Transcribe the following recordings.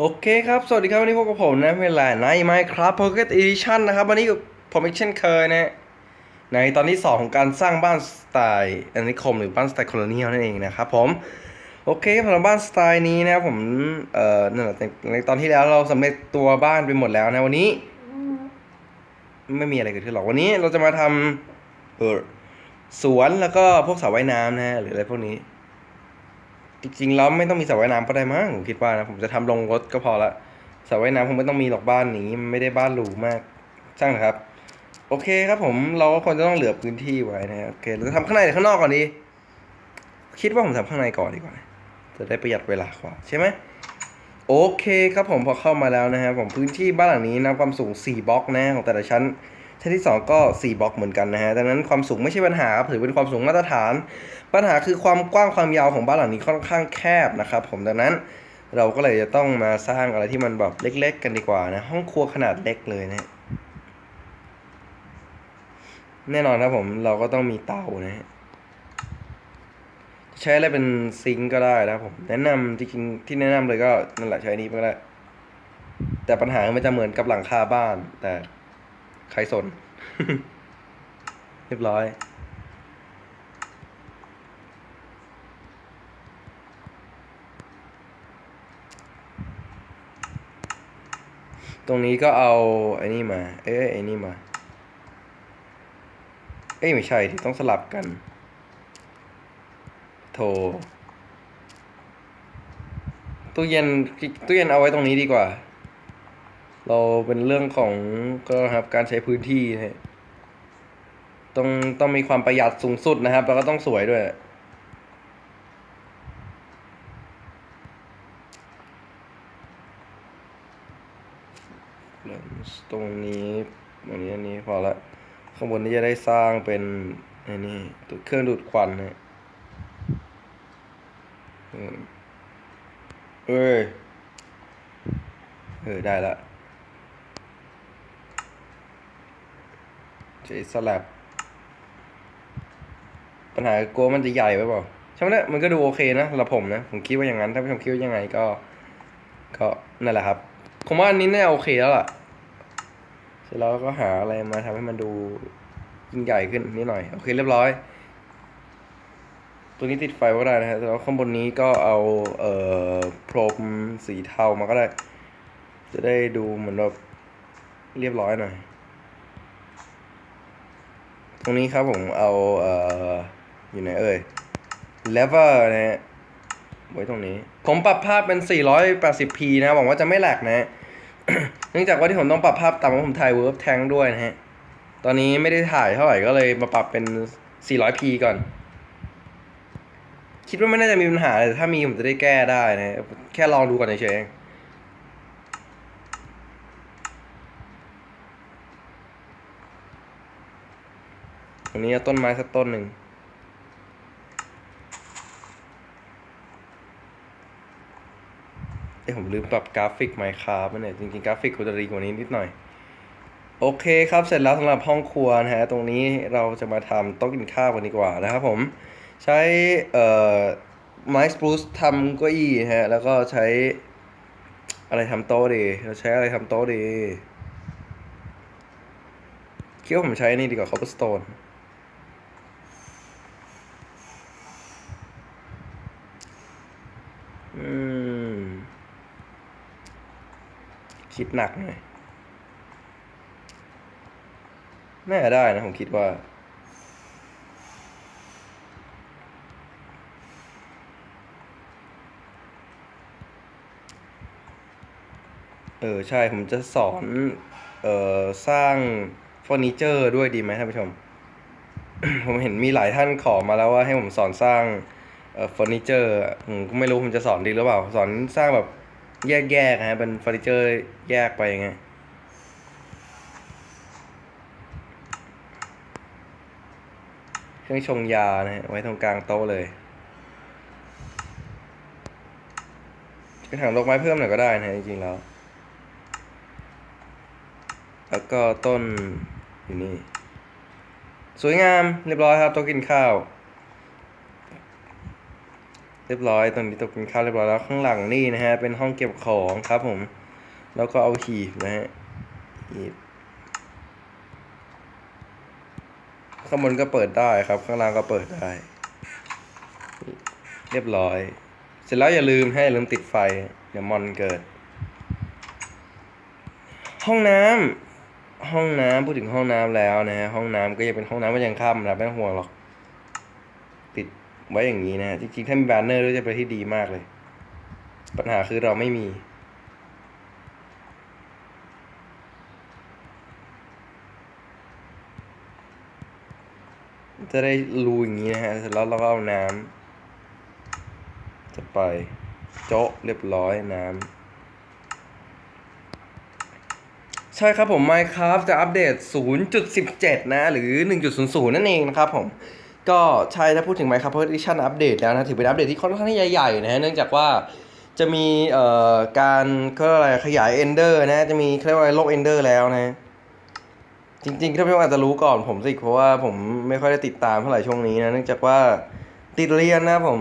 โอเคครับ สวัสดีครับ วันนี้พบกับผมนะเวลาใน Minecraft Pocket Edition นะครับ วันนี้กับผมอีกเช่นเคยนะในตอนที่ 2 ของการสร้างบ้านสไตล์อันิคมหรือบ้านสไตล์โคโลเนียลนั่นเองนะครับผม โอเคสำหรับบ้านสไตล์นี้นะครับผมเอ่อนั่นแหละในตอนที่แล้วเราสำเร็จตัวบ้านไปหมดแล้วนะวันนี้ ไม่มีอะไรเกิดขึ้นหรอกวันนี้เราจะมาทำเออสวนแล้วก็พวกสระว่ายน้ำนะหรืออะไรพวกนี้ จริงๆแล้วไม่ต้องมีสระว่ายน้ำก็ได้มั้งผมคิดว่านะผมจะทำลงรถก็พอละสระว่ายน้ำคงไม่ต้องมีหรอกบ้านนี้มันไม่ได้บ้านหรูมากช่างนะครับ โอเคครับผมเราก็ควรจะต้องเหลือพื้นที่ไว้นะโอเคเราจะทำข้างในหรือข้างนอกก่อนดี คิดว่าผมทำข้างในก่อนดีกว่า จะได้ประหยัดเวลากว่าใช่ไหมโอเคครับผมพอเข้ามาแล้วนะฮะผมพื้นที่บ้านหลังนี้นะความสูง 4บล็อกนะของแต่ละชั้น ชั้นที่ 2 ก็ 4บล็อกเหมือนกันนะฮะดังนั้นความสูงไม่ใช่ปัญหาครับถือเป็นความสูงมาตรฐาน ปัญหาคือความกว้างความยาวของบ้านหลังนี้ค่อนข้างแคบนะครับผมดังนั้นเราก็เลยจะต้องมาสร้างอะไรที่มันแบบเล็ก ๆ กันดีกว่านะห้องครัวขนาดเล็กเลยนะแน่นอนครับผมเราก็ต้องมีเตานะฮะใช้อะไรเป็นซิงก์ก็ได้นะครับผมแนะนำจริงๆที่แนะนำเลยก็นั่นแหละใช้นี้ก็ได้ แต่ปัญหามันจะเหมือนกับหลังคาบ้านแต่ ใครสน เรียบร้อย ตรงนี้ก็เอาไอ้นี่มา เอ้ยไอ้นี่มา เอ้ยไม่ใช่ที่ต้องสลับกัน โทรตู้เย็นตู้เย็นเอาไว้ตรงนี้ดีกว่า เราเป็นเรื่องของก็ครับการใช้พื้นที่นะต้องต้องมีความประหยัดสูงสุดนะครับ แล้วก็ต้องสวยด้วย ตรงนี้ตรงนี้อันนี้พอละข้างบนนี้จะได้สร้างเป็นอันนี้ตัวเครื่องดูดควันนะเออเอ้ยเออได้ละ ใช้สลับ ปัญหากลัวมันจะใหญ่ไปเปล่าใช่ไหมเนี่ยมันก็ดูโอเคนะสำหรับผมนะ ผมคิดว่าอย่างนั้น ถ้าผู้ชมคิดว่ายังไงก็ ก็นั่นแหละครับ ผมว่าอันนี้น่าโอเคแล้วล่ะ เสร็จแล้วก็หาอะไรมาทำให้มันดูยิ่งใหญ่ขึ้นนิดหน่อย โอเคเรียบร้อย ตัวนี้ติดไฟก็ได้นะฮะแล้วข้างบนนี้ก็เอาเอ่อพรมสีเทามาก็ได้ จะได้ดูเหมือนแบบเรียบร้อยหน่อย รงนี้ครับผมเอาเอ่ออยู่ไหนเอ่ย lever นะฮะไว้ตรงนี้ ผมปรับภาพเป็น 480p นะหวังว่าจะไม่แหลกนะ เนื่องจากว่าที่ผมต้องปรับภาพต่ำเพราะผมถ่าย Verb Tank ด้วยนะฮะ ตอนนี้ไม่ได้ถ่ายเท่าไหร่ก็เลยมาปรับเป็น 400p ก่อน คิดว่าไม่น่าจะมีปัญหาแต่ถ้ามีผมจะได้แก้ได้นะ แค่ลองดูก่อนเฉยๆเอง ตรงนี้เอาต้นไม้สักต้นหนึ่งเอ้ยผมลืมปรับกราฟิก Minecraft มาเนี่ยจริงๆกราฟิกควรจะดีกว่านี้นิดหน่อย โอเคครับเสร็จแล้วสำหรับห้องครัวนะฮะตรงนี้เราจะมาทำโต๊ะกินข้าวกันดีกว่านะครับผมใช้เอ่อไม้สปรูซทำเก้าอี้ฮะแล้วก็ใช้อะไรทำโต๊ะดีเราใช้อะไรทำโต๊ะดีคิดว่าผมใช้นี่ดีกว่า cobblestone อืม คิดหนักหน่อย น่าได้นะผมคิดว่า เออ ใช่ ผมจะสอน เอ่อ สร้างเฟอร์นิเจอร์ด้วยดีไหมท่านผู้ชม ผมเห็นมีหลายท่านขอมาแล้วว่าให้ผมสอนสร้าง เฟอร์นิเจอร์ผมก็ไม่รู้ผมจะสอนดีหรือเปล่า สอนสร้างแบบแยกๆนะฮะเป็นเฟอร์นิเจอร์แยกไปไงเครื่องชงยานะไว้ตรงกลางโต๊ะเลยกระถางดอกไม้เพิ่มหน่อยก็ได้นะจริงๆแล้ว แล้วก็ต้นอยู่นี่ สวยงามเรียบร้อยครับโต๊ะกินข้าว เรียบร้อยตอนนี้ตกกินข้าวเรียบร้อยแล้วข้างหลังนี่นะฮะเป็นห้องเก็บของครับผม แล้วก็เอาหีบนะฮะหีบข้างบนก็เปิดได้ครับ ข้างล่างก็เปิดได้ เรียบร้อย เสร็จแล้วอย่าลืมให้ลืมติดไฟเดี๋ยวมอนเกิด ห้องน้ำห้องน้ำพูดถึงห้องน้ำแล้วนะฮะห้องน้ำก็ยังเป็นห้องน้ำว่ายังค่ำนะไม่ต้องห่วงหรอก ไว้อย่างนี้นะจริงๆ ถ้ามีแบนเนอร์ด้วยจะเป็นที่ดีมากเลย ปัญหาคือเราไม่มี จะได้รูอย่างนี้นะฮะเสร็จแล้วเราก็เอาน้ำจะไปโจ๊ะเรียบร้อยน้ำใช่ครับผม Minecraft จะอัปเดต 0.17 นะ หรือ 1.00 นั่นเองนะครับผม ก็ใช่ถ้าพูดถึง Minecraft Edition อัปเดตแล้วนะ ถือเป็นอัปเดตที่ค่อนข้างที่ใหญ่ๆนะฮะเนื่องจากว่าจะมีเอ่อการเขาเรียกอะไรขยาย Ender นะจะมีเขาเรียกว่าโลก Ender แล้วนะ จริงๆถ้าพื่อนอาจจะรู้ก่อนผมสิเพราะว่าผมไม่ค่อยได้ติดตามเท่าไหร่ช่วงนี้นะเนื่องจากว่าติดเรียนนะผม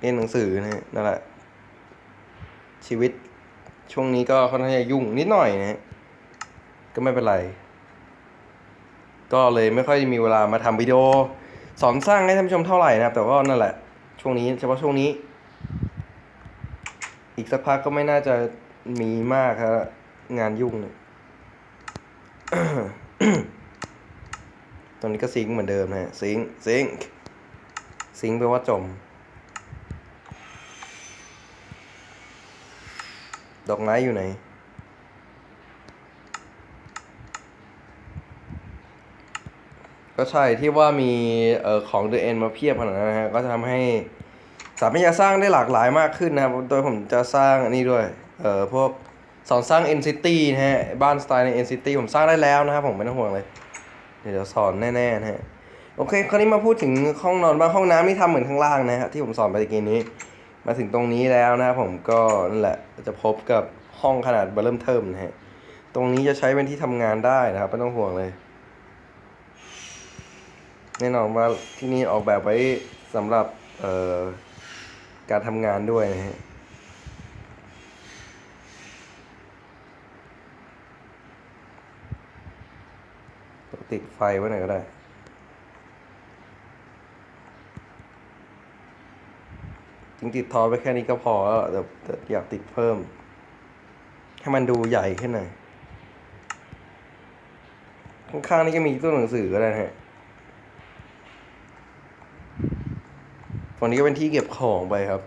เรียนหนังสือนะนั่นแหละชีวิตช่วงนี้ก็ค่อนข้างจะยุ่งนิดหน่อยนะฮะก็ไม่เป็นไร ก็เลยไม่ค่อยมีเวลามาทำวิดีโอ สอนสร้างให้ท่านผู้ชมเท่าไหร่นะครับ แต่ก็นั่นแหละ ช่วงนี้เฉพาะช่วงนี้ อีกสักพักก็ไม่น่าจะมีมากครับงานยุ่งเนี่ยตอนนี้ก็ซิงเหมือนเดิมนะฮะซิงซิงซิงแปลว่าจม ดอกไม้อยู่ไหน ก็ใช่ที่ว่ามีเอ่อของ The End มาเพียบขนาดนั้นนะฮะก็จะทำให้สามารถจะสร้างได้หลากหลายมากขึ้นนะครับโดยผมจะสร้างอันนี้ด้วยเอ่อพวกสอนสร้าง N City นะฮะบ้านสไตล์ใน N City ผมสร้างได้แล้วนะครับผมไม่ต้องห่วงเลย เดี๋ยวสอนแน่ๆนะฮะโอเค คราวนี้มาพูดถึงห้องนอนบ้างห้องน้ำนี่ทำเหมือนข้างล่างนะฮะที่ผมสอนไปตะกี้นี้ มาถึงตรงนี้แล้วนะครับผมก็นั่นแหละจะพบกับห้องขนาดเบอร์เริ่มเทิมนะฮะตรงนี้จะใช้เป็นที่ทำงานได้นะครับไม่ต้องห่วงเลย แน่นอนว่าที่นี่ออกแบบไว้สำหรับการทำงานด้วยนะฮะติดไฟไว้หน่อยก็ได้จริงติดทอไปแค่นี้ก็พอแล้วแต่อยากติดเพิ่ม ให้มันดูใหญ่ขึ้นหน่อยข้างๆนี่ก็มีตู้หนังสือก็ได้นะฮะ ฝั่งนี้ก็เป็นที่เก็บของไปครับ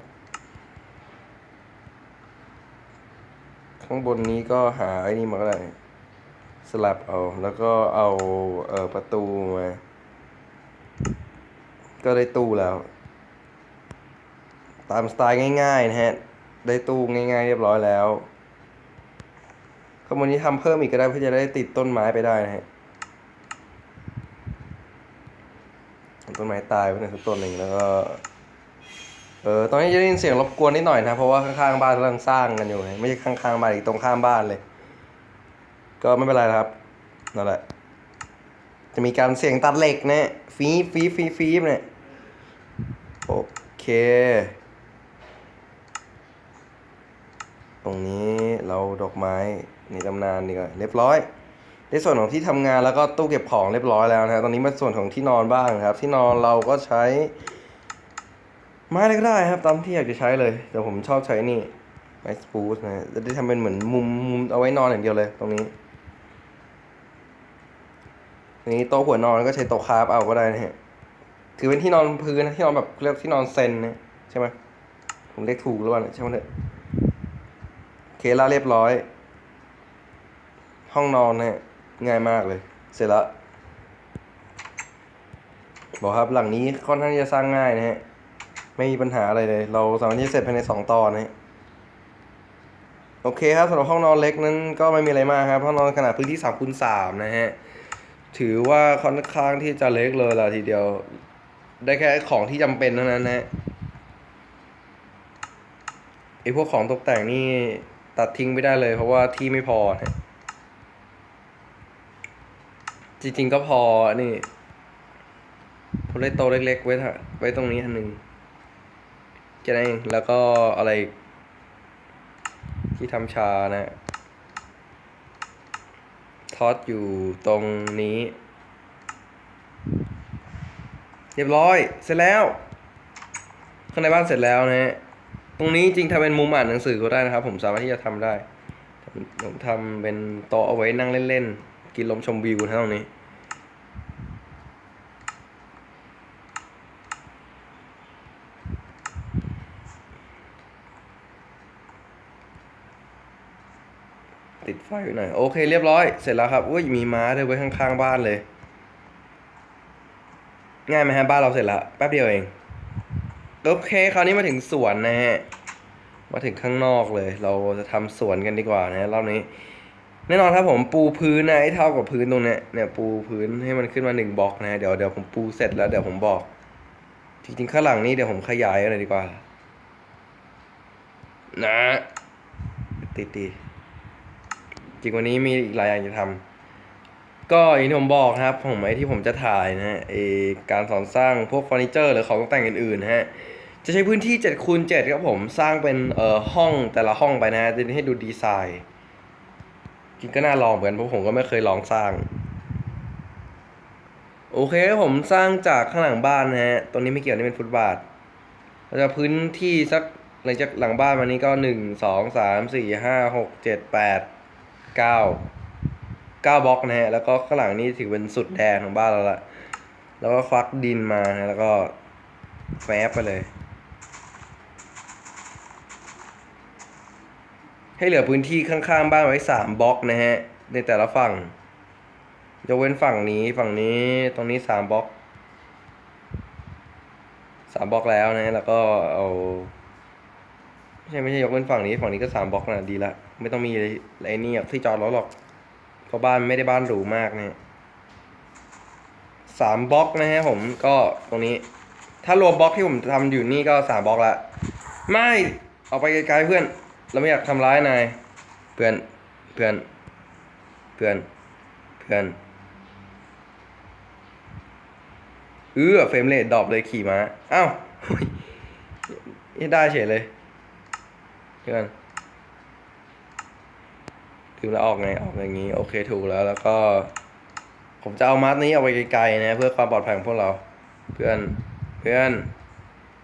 ข้างบนนี้ก็หาไอ้นี่มาก็ได้สลับเอา แล้วก็เอาเออประตูมา ก็ได้ตู้แล้ว ตามสไตล์ง่ายๆนะฮะ ได้ตู้ง่าย ๆ เรียบร้อยแล้วข้างบนนี้ทำเพิ่มอีกก็ได้เพื่อจะได้ติดต้นไม้ไปได้นะฮะต้นไม้ตายไปหนึ่งต้นหนึ่งแล้วก็ ออตอนนี้จะได้ยินเสียงรบกวนนิดหน่อยนะ เพราะว่าข้างๆบ้านกำลังสร้างกันอยู่ไม่ใช่ข้างๆบ้านอีกตรงข้ามบ้านเลย ก็ไม่เป็นไรครับนั่นแหละ จะมีการเสียงตัดเหล็กนะฟีฟีฟีฟีบเนี่ยโอเค ตรงนี้เราดอกไม้ในตำนานดีกว่าเรียบร้อยในส่วนของที่ทำงานแล้วก็ตู้เก็บของเรียบร้อยแล้วนะตอนนี้มาส่วนของที่นอนบ้างครับ ที่นอนเราก็ใช้ ไม้อะไรก็ได้ครับตามที่อยากจะใช้เลย แต่ผมชอบใช้นี่ไม้สปูสนะจะได้ทำเป็นเหมือนมุมมุมเอาไว้นอนอย่างเดียวเลยตรงนี้นี้โต๊ะหัวนอนก็ใช้โต๊ะคราฟเอาก็ได้นะฮะถือเป็นที่นอนพื้นนะที่นอนแบบเรียกที่นอนเซนนะใช่ไหมผมเรียกถูกหรือเปล่าเนี่ยใช่ไหมเถอะโอเคแล้วเรียบร้อย ห้องนอนนะฮะง่ายมากเลย เสร็จแล้วบอกครับหลังนี้ค่อนข้างจะสร้างง่ายนะฮะ ไม่มีปัญหาอะไรเลย เราสามารถที่จะเสร็จภายในสองตอนนะฮะโอเคครับสำหรับห้องนอนเล็กนั้นก็ไม่มีอะไรมากครับห้องนอนขนาดพื้นที่สามคูณสามนะฮะถือว่าค่อนข้างที่จะเล็กเลยละทีเดียว ได้แค่ของที่จำเป็นเท่านั้นนะฮะไอพวกของตกแต่งนี่ตัดทิ้งไม่ได้เลยเพราะว่าที่ไม่พอนะจริงๆก็พอนี่ผมเลยโตะเล็กๆไว้เถอะไว้ตรงนี้อันหนึ่ง ค่นั้นเองแล้วก็อะไร ที่ทำชานะทอดอยู่ตรงนี้ เรียบร้อย เสร็จแล้ว ข้างในบ้านเสร็จแล้วนะฮะตรงนี้จริงทำเป็นมุมอ่านหนังสือก็ได้นะครับ ผมสามารถที่จะทำได้ผมทำเป็นโต๊ะเอาไว้นั่งเล่นๆ กินลมชมวิวนะตรงนี้ ติดไฟไว้หน่อยโอเคเรียบร้อยเสร็จแล้วครับอุ้ยมีม้าด้วยไว้ข้างๆบ้านเลย ง่ายไหมฮะบ้านเราเสร็จแล้วแป๊บเดียวเองโอเคคราวนี้มาถึงสวนนะฮะมาถึงข้างนอกเลย เราจะทำสวนกันดีกว่านะรอบนี้ แน่นอนครับผมปูพื้นนะให้เท่ากับพื้นตรงเนี้ยเนี่ยปูพื้นให้มันขึ้นมาหนึ่งบล็อกนะเดี๋ยวเดี๋ยวผมปูเสร็จแล้วเดี๋ยวผมบอก จริงๆข้างหลังนี้เดี๋ยวผมขยายอะไรดีกว่า นะ ติดดี จริงวันนี้มีอีกหลายอย่างจะทำก็อย่างที่ผมบอกนะครับผมไอที่ผมจะถ่ายนะฮะไอการสอนสร้างพวกเฟอร์นิเจอร์หรือของตกแต่งอื่นๆนะฮะจะใช้พื้นที่7คูณ7ครับผมสร้างเป็นเอ่อห้องแต่ละห้องไปนะฮะจะให้ดูดีไซน์จริงก็น่าลองเหมือนกันเพราะผมก็ไม่เคยลองสร้างโอเคผมสร้างจากข้างหลังบ้านนะฮะตรงนี้ไม่เกี่ยวนี่เป็นฟุตบาทเราจะพื้นที่สักหลังจากหลังบ้านมานี้ก็หนึ่งสองสามสี่ห้าหกเจ็ดแปด เก้าเก้าบล็อกนะฮะ แล้วก็ข้างหลังนี่ถือเป็นสุดแดนของบ้านเราละแล้วก็ควักดินมานะแล้วก็แฟบไปเลย ให้เหลือพื้นที่ข้างๆบ้านไว้สามบล็อกนะฮะ ในแต่ละฝั่งยกเว้นฝั่งนี้ฝั่งนี้ตรงนี้สามบล็อกสามบล็อกแล้วนะ แล้วก็เอาไม่ใช่ไม่ใช่ยกเว้นฝั่งนี้ฝั่งนี้ก็สามบล็อกนะดีละ ไม่ต้องมีอะไอ้นี่อะที่จอดรถหรอกเพราะบ้านไม่ได้บ้านหรูมากนะฮะสามบล็อกนะฮะผมก็ตรงนี้ ถ้ารวมบล็อกที่ผมทำอยู่นี่ก็สามบล็อกละไม่เอาไปไกลๆเพื่อน เราไม่อยากทำร้ายนายเพื่อนเพื่อนเพื่อนเพื่อนเออเฟรมเรทดรอปเลยขี่ม้าอ้าวได้เฉยเลยเพื่อน ถึงแล้วออกไงออกอย่างนี้โอเคถูกแล้วแล้วก็ ผมจะเอามาร์นี้เอาไปไกลๆนะ เพื่อความปลอดภัยของพวกเรา เพื่อนเพื่อน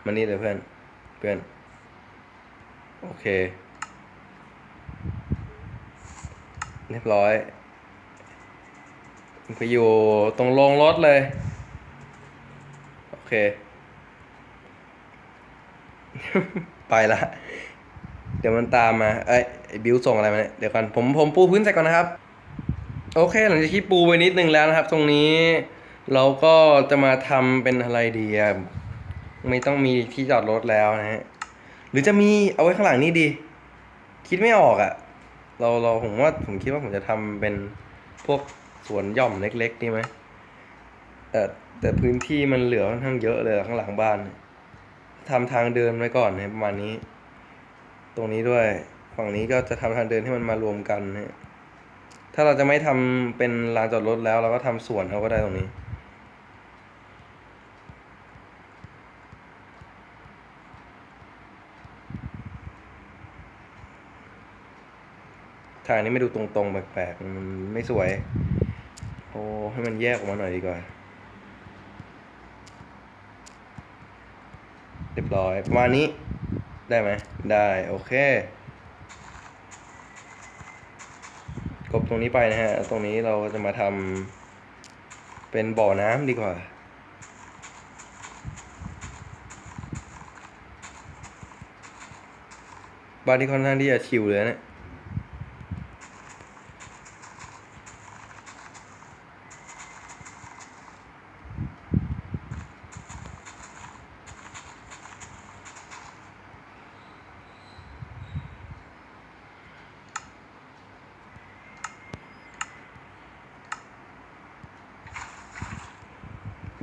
มานี่เลยเพื่อนเพื่อนโอเค เรียบร้อยไปอยู่ตรงโรงรถเลย โอเค ไปละ เดี๋ยวมันตามมา เอ้ยไอ บิวส่งอะไรมาเนี่ย เดี๋ยวก่อน ผมผมปูพื้นใส่ก่อนนะครับ โอเค หลังจากที่ปูไปนิดนึงแล้วนะครับ ตรงนี้เราก็จะมาทำเป็นอะไรดีอะไม่ต้องมีที่จอดรถแล้วนะฮะ หรือจะมีเอาไว้ข้างหลังนี่ดี คิดไม่ออกอะ่ะ เราเราผมว่าผมคิดว่าผมจะทำเป็นพวกสวนหย่อมเล็กๆนี่ไหมแต่แต่พื้นที่มันเหลือค่อนข้างเยอะเลยข้างหลังบ้านเนี่ยทำทางเดินไว้ก่อนนะประมาณนี้ ตรงนี้ด้วย ฝั่งนี้ก็จะทำทางเดินให้มันมารวมกันนะถ้าเราจะไม่ทำเป็นลานจอดรถแล้ว เราก็ทำสวนเขาก็ได้ตรงนี้ ทางนี้ไม่ดูตรงๆแปลกๆมันไม่สวย โอ้ให้มันแยกออกมาหน่อยดีกว่าเรียบร้อย ประมาณนี้ได้ไหม ได้ โอเค กบตรงนี้ไปนะฮะ ตรงนี้เราจะมาทำเป็นบ่อน้ำดีกว่า บ้านที่ค่อนข้างที่จะชิวเลยนะ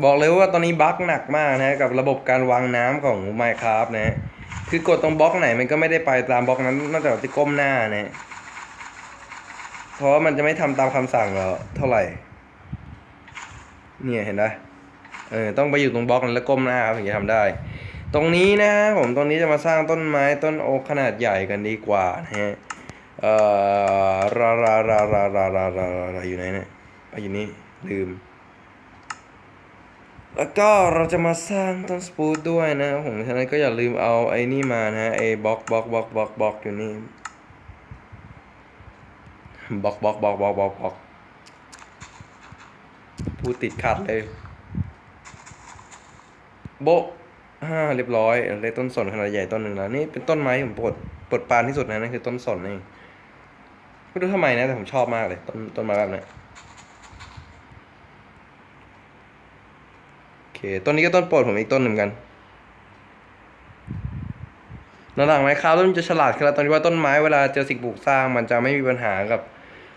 บอกเลยว่าตอนนี้บั๊กหนักมากนะกับระบบการวางน้ำของ Minecraft นะคือกดตรงบล็อกไหนมันก็ไม่ได้ไปตามบล็อกนั้นนอกจากจะก้มหน้านะเพราะมันจะไม่ทำตามคำสั่งเรอเท่าไหร่ เนี่ยเห็นไหมเออต้องไปอยู่ตรงบล็อกนั้นแล้วก้มหน้าครับถึงจะทำได้ ตรงนี้นะผมตรงนี้จะมาสร้างต้นไม้ต้นโอขนาดใหญ่กันดีกว่านะฮะเอ่อราราราราราราราอยู่ไหนเนี่ยอยู่นี่ลืม แล้วก็เราจะมาสร้างต้นสปูตด้วยนะผมฉะนั้นก็อย่าลืมเอาไอ้นี่มานะไอ้บล็อกบล็อกบล็อกบล็อกบล็อกอยู่นี่บล็อกบล็อกบล็อกบล็อกบล็อกบล็อกพูดติดขัดเลย โบะอ่าเรียบร้อยเลยต้นสนขนาดใหญ่ต้นหนึ่งแล้วนี่เป็นต้นไม้ผมปวดปวดปานที่สุดนะนั่นคือต้นสนนี่ไม่รู้ทำไมนะแต่ผมชอบมากเลย ต้นต้นไม้แบบนี้ยโอ เคต้นนี้ก็ต้นโปรดผมอีกต้นหนึ่งกันหลังไม้ค้าวต้นจะฉลาดขึ้นแล้วตอนที่ว่าต้นไม้เวลาเจอสิ่งปลูกสร้างมันจะไม่มีปัญหากับ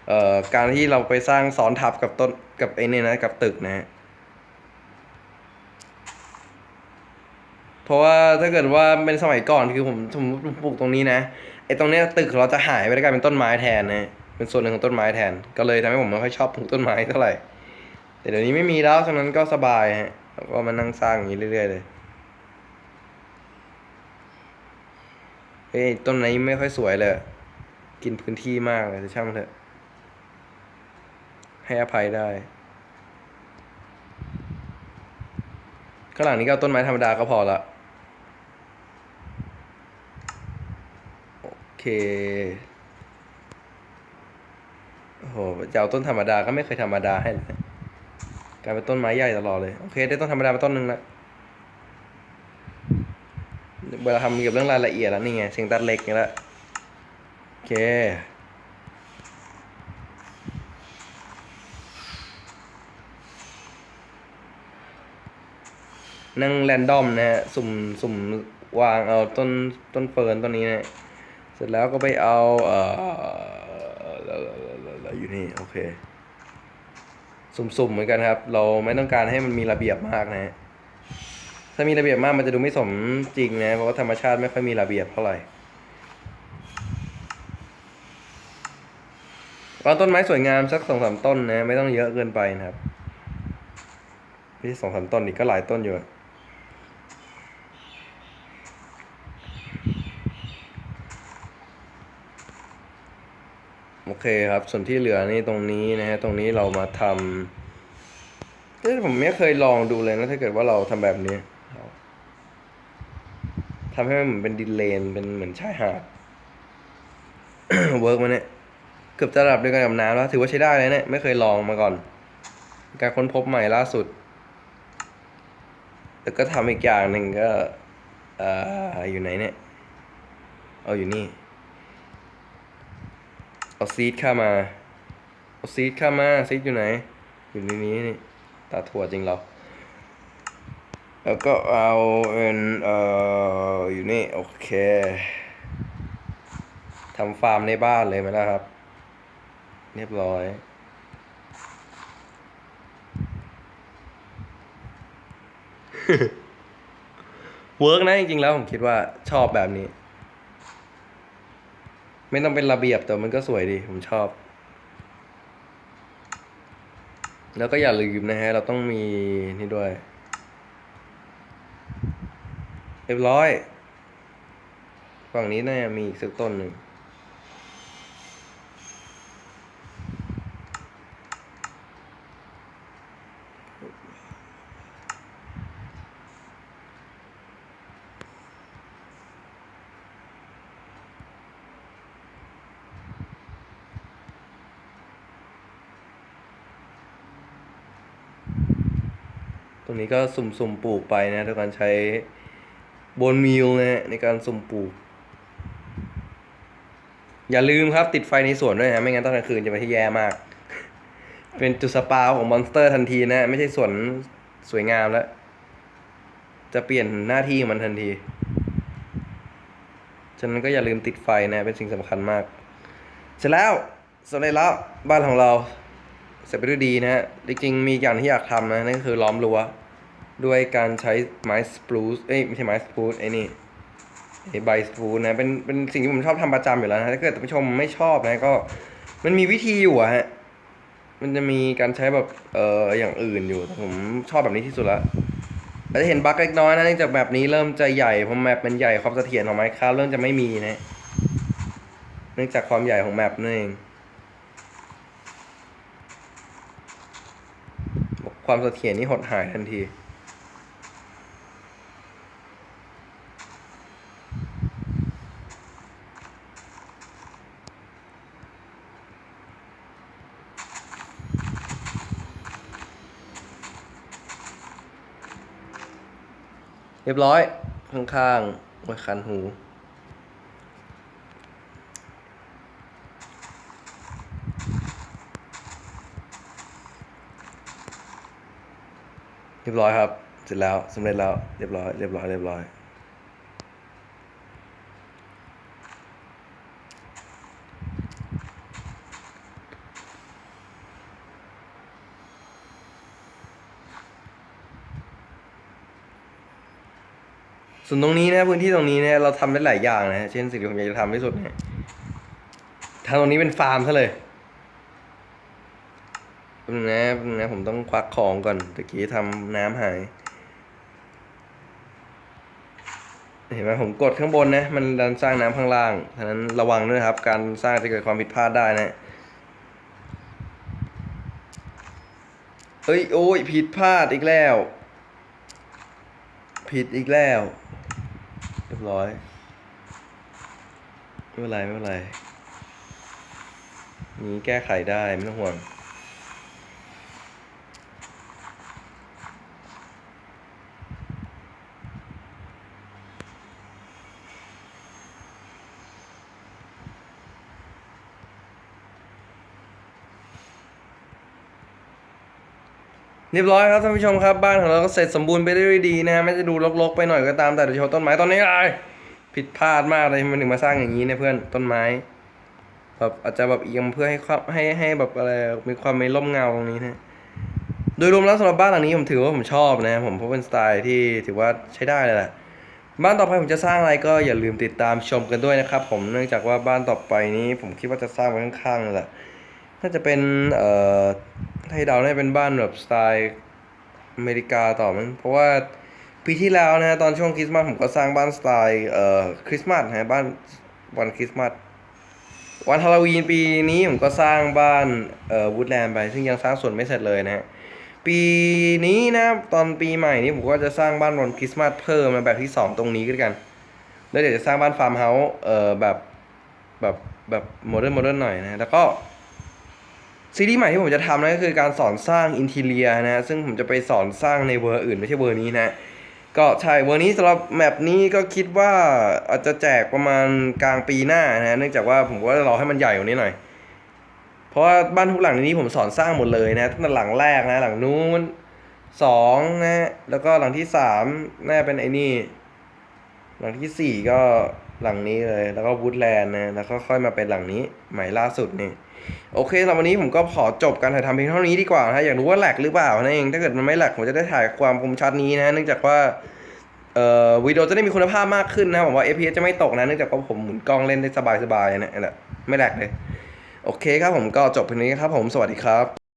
เอ่อการที่เราไปสร้างซ้อนทับกับต้นกับไอ้นี่นะกับตึกนะฮะเพราะว่าถ้าเกิดว่าเป็นสมัยก่อนคือผมผมปลูกตรงนี้นะไอ้ตรงเนี้ยตึกเราจะหายไปแล้วกลายเป็นต้นไม้แทนนะเป็นส่วนหนึ่งของต้นไม้แทน ก็เลยทำให้ผมไม่ค่อยชอบปลูกต้นไม้เท่าไหร่แต่เดี๋ยวนี้ไม่มีแล้วฉะนั้นก็สบายฮะ แล้วก็มานั่งสร้างอย่างนี้เรื่อยๆเลย เฮ้ยต้นนี้ไม่ค่อยสวยเลย กินพื้นที่มากเลยแต่ช่างมันเถอะ ให้อภัยได้ข้างหลังนี้ก็เอาต้นไม้ธรรมดาก็พอละ โอเคโอ้โหจะเอาต้นธรรมดาก็ไม่เคยธรรมดาให้เลย กลายเป็นต้นไม้ใหญ่ตลอดเลย โอเค ได้ต้นธรรมดามาต้นหนึ่งละเวลาทำเกี่ยวกับเรื่องรายละเอียดแล้วนี่ไงเสียงตัดเหล็กนี่ละโอเคนั่งแรนดอมนะฮะสุ่มสุ่มวางเอาต้นต้นเฟิร์นต้นนี้นะเสร็จแล้วก็ไปเอาเอ่ออยู่นี่ โอเค สุ่มๆเหมือนกันครับ เราไม่ต้องการให้มันมีระเบียบมากนะฮะถ้ามีระเบียบมากมันจะดูไม่สมจริงนะ เพราะว่าธรรมชาติไม่ค่อยมีระเบียบเท่าไหร่วางต้นไม้สวยงามสักสองสามต้นนะ ไม่ต้องเยอะเกินไปนะครับ พี่สองสามต้นนี่ก็หลายต้นอยู่ โอเคครับ ส่วนที่เหลือนี่ตรงนี้นะฮะ ตรงนี้เรามาทำเอ้ผมไม่เคยลองดูเลยนะถ้าเกิดว่าเราทำแบบนี้ทำให้มันเหมือนเป็นดินเลน เป็นเหมือนชายหาด เวิร์กไหมเนี่ย เกือบจะระดับเดียวกันกับน้ำแล้ว ถือว่าใช้ได้เลยเนี่ย ไม่เคยลองมาก่อน การค้นพบใหม่ล่าสุด แล้วก็ทำอีกอย่างหนึ่งก็ เอ่ออยู่ไหนเนี่ย เอาอยู่นี่ เอาซีดเข้ามา เอาซีดเข้ามา ซีดอยู่ไหน อยู่ในนี้นี่ ตาถั่วจริงเรา แล้วก็เอาเป็นเอ่ออยู่นี่ โอเค ทำฟาร์มในบ้านเลยไหมล่ะครับ เรียบร้อยเวิร์กนะจริงๆแล้วผมคิดว่าชอบแบบนี้ ไม่ต้องเป็นระเบียบแต่มันก็สวยดี ผมชอบ แล้วก็อย่าลืมนะฮะ เราต้องมีนี่ด้วย เรียบร้อย ฝั่งนี้น่าจะมีอีกสักต้นหนึ่ง รงนี้ก็สุ่มๆปลูกไปนะด้วยการใช้บนมิลนะในการสุ่มปลูก อย่าลืมครับติดไฟในสวนด้วยนะไม่งั้นตอนกลางคืนจะไปนที่แย่มาก เป็นจุดสปาของมอนสเตอร์ทันทีนะ ไม่ใช่สวนสวยงามแล้ว จะเปลี่ยนหน้าที่ของมันทันที ฉะนั้นก็อย่าลืมติดไฟนะ เป็นสิ่งสำคัญมาก เสร็จแล้วสำเร็จแล้วบ้านของเราเสร็จไปด้วยดีนะฮะจริงๆมีอย่างที่อยากทำนะนั่นก็คือล้อมรั้ว ด้วยการใช้ไม้สปรูซเอ้ยไม่ใช่ไม้สปรูซไอ้นี่ไอ้ใบสปรูซนะเป็นเป็นสิ่งที่ผมชอบทำประจำอยู่แล้วนะถ้าเกิดท่านผู้ชมไม่ชอบนะก็ มันมีวิธีอยู่อะฮะมันจะมีการใช้แบบเอ่ออย่างอื่นอยู่แต่ผมชอบแบบนี้ที่สุดละอาจจะเห็นบั๊กเล็กน้อยนะเนื่องจากแบบนี้เริ่มจะใหญ่เพราะแมปมันใหญ่ความเสถียรของไมค์ครับเริ่มจะไม่มีนะเนื่องจากความใหญ่ของแมปนั่นเองความเสถียรนี่หดหายทันที รียบร้อย ข้างๆไว้คันหูเรียบร้อยครับ เสร็จแล้วสำเร็จแล้ว เรียบร้อย เรียบร้อย เรียบร้อย ส่วนตรงนี้นะพื้นที่ตรงนี้เนี่ยเราทำได้หลายอย่างนะเช่นสิ่งที่ผมอยากจะทำที่สุดเนี่ยทำตรงนี้เป็นฟาร์มซะเลยแป๊บนึงนะแป๊บนึงนะผมต้องควักของก่อนตะกี้ทำน้ำหาย เห็นไหมผมกดข้างบนนะ มันดันสร้างน้ำข้างล่างฉะนั้นระวังด้วยครับ การสร้างจะเกิดความผิดพลาดได้นะเอ้ยโอ้ยผิดพลาดอีกแล้ว ผิดอีกแล้ว รียบร้อยไม่เป็นไรไม่เป็นไรนี้แก้ไขได้ไม่ต้องห่วง เรียบร้อยครับท่านผู้ชมครับบ้านของเราก็เสร็จสมบูรณ์ไปได้ด้วยดีนะฮะไม่จะดูรกๆไปหน่อยก็ตามแต่โดยเฉพาะต้นไม้ต้นนี้อะไรผิดพลาดมากเลยมันถึงมาสร้างอย่างนี้เนี่ยเพื่อนต้นไม้แบบอาจจะแบบเอียงเพื่อให้ความให้ให้แบบอะไรมีความไม่ร่มเงาตรงนี้นะโดยรวมแล้วสำหรับบ้านหลังนี้ผมถือว่าผมชอบนะผมเพราะเป็นสไตล์ที่ถือว่าใช้ได้เลยแหละบ้านต่อไปผมจะสร้างอะไรก็อย่าลืมติดตามชมกันด้วยนะครับ ผมเนื่องจากว่าบ้านต่อไปนี้ ผมคิดว่าจะสร้างไว้ข้างๆแหละน่าจะเป็นเอ่อ ให้เดาน่าจะเป็นบ้านแบบสไตล์อเมริกาต่อมั้งเพราะว่าปีที่แล้วนะฮะตอนช่วงคริสต์มาสผมก็สร้างบ้านสไตล์เอ่อคริสต์มาสนะฮะบ้านวันคริสต์มาสวันฮาโลวีนปีนี้ผมก็สร้างบ้านเอ่อวูดแลนด์ไป ซึ่งยังสร้างส่วนไม่เสร็จเลยนะฮะปีนี้นะตอนปีใหม่นี้ผมก็จะสร้างบ้านวันคริสต์มาสเพิ่มมาแบบที่สองตรงนี้ก็แล้วกัน แล้วเดี๋ยวจะสร้างบ้านฟาร์มเฮาส์เอ่อแบบแบบแบบโมเดิร์นโมเดิร์นหน่อยนะแล้วก็ ซีรีส์ใหม่ที่ผมจะทำนั่นก็คือการสอนสร้างอินทีเรียนะซึ่งผมจะไปสอนสร้างในเวอร์อื่นไม่ใช่เวอร์นี้นะก็ใช่เวอร์นี้สำหรับแมปนี้ก็คิดว่าอาจจะแจกประมาณกลางปีหน้านะเนื่องจากว่าผมก็รอให้มันใหญ่กว่านี้หน่อย เพราะว่าบ้านทุกหลังในนี้ผมสอนสร้างหมดเลยนะตั้งแต่หลังแรกนะหลังนู้นสองนะแล้วก็หลังที่สามน่าเป็นไอ้นี่ หลังที่สี่ก็หลังนี้เลย แล้วก็วูดแลนด์นะแล้วก็ค่อยมาเป็นหลังนี้ใหม่ล่าสุดนี่ โอเคสำหรับวันนี้ผมก็ขอจบการถ่ายทำเพียงเท่านี้ดีกว่านะฮะอยากรู้ว่าแหลกหรือเปล่านั่นเองถ้าเกิดมันไม่แหลกผมจะได้ถ่ายความคมชัดนี้นะเนื่องจากว่าเอ่อวิดีโอจะได้มีคุณภาพมากขึ้นนะผมว่า FPS จะไม่ตกนะเนื่องจากว่าผมหมุนกล้องเล่นได้สบายๆนะนี่แหละไม่แหลกเลย โอเคครับผมก็จบเพียงนี้ครับผมสวัสดีครับ